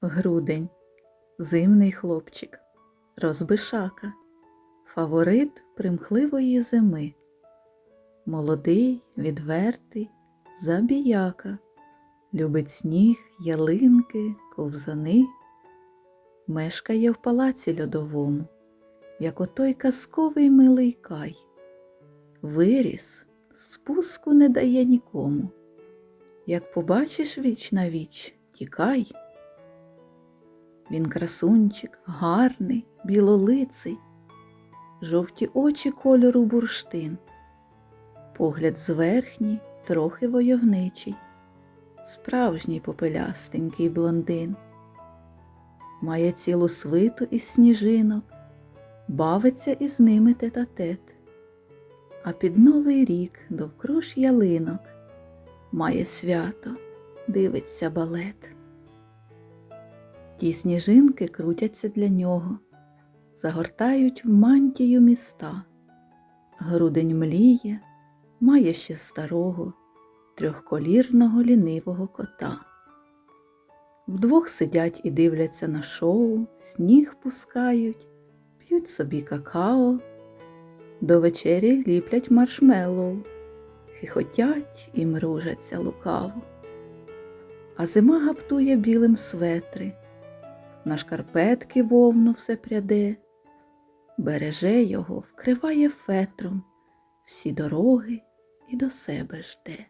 Грудень, зимний хлопчик, розбишака, фаворит примхливої зими. Молодий, відвертий, забіяка, любить сніг, ялинки, ковзани, мешкає в палаці льодовому, як отой казковий милий кай. Виріс, спуску не дає нікому. Як побачиш віч на віч, тікай. Він красунчик, гарний, білолиций, жовті очі кольору бурштин, погляд зверхній, трохи войовничий, справжній попелястенький блондин. Має цілу свиту із сніжинок, бавиться із ними тет-а-тет, а під новий рік довкруж ялинок. Має свято, дивиться балет. Ті сніжинки крутяться для нього, загортають в мантію міста. Грудень мліє, має ще старого, трьохколірного лінивого кота. Вдвох сидять і дивляться на шоу, сніг пускають, п'ють собі какао, до вечері ліплять маршмеллоу, хихотять і мружаться лукаво. А зима гаптує білим светри, на шкарпетки вовну все пряде, береже його, вкриває фетром, всі дороги і до себе жде.